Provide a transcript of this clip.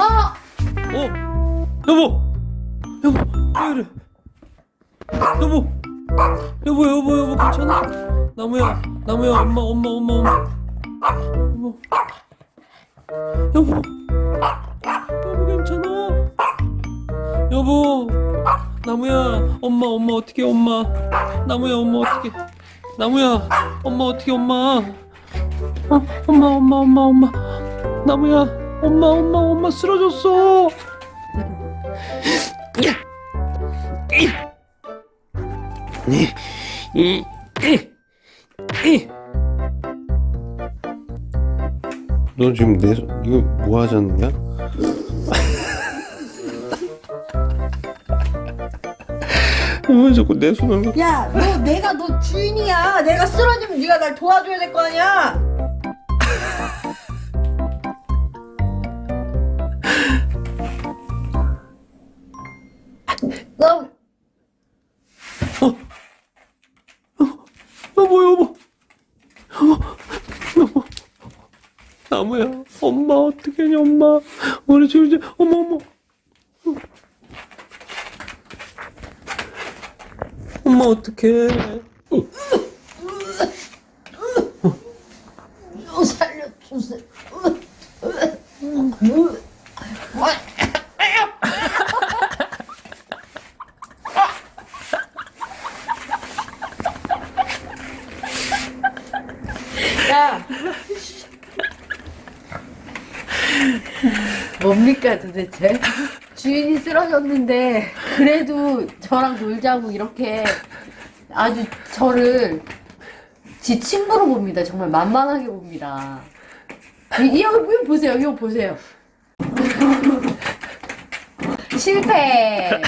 아! 어? 여보! 여보, 왜 이래? 여보! 여보, 여보, 여보, 괜찮아? 나무야, 나무야, 엄마, 엄마, 엄마, 엄마. 여보. 여보. 여보, 괜찮아? 여보. 나무야, 엄마, 엄마, 어떻게, 엄마. 나무야, 엄마, 어떻게. 나무야, 엄마, 어떻게, 엄마. 어, 엄마, 엄마, 엄마, 엄마. 나무야, 엄마, 엄마, 엄마 쓰러졌어. 너 지금 내 손, 이거 뭐 하자는 거야? 왜 자꾸 내 손을 야, 너 내가 너 주인이야. 내가 쓰러지면 네가 날 도와줘야 될 거 아니야. 너 여보 여보 여보 여보 나무야 엄마 어떻게 하냐 엄마 우리 이제 어머 어머 엄마 어떡해 너 살려주세요. 야. 뭡니까 도대체? 주인이 쓰러졌는데 그래도 저랑 놀자고 이렇게 아주 저를 지 친구로 봅니다. 정말 만만하게 봅니다. 이, 이, 이거 보세요. 이거 보세요. 실패.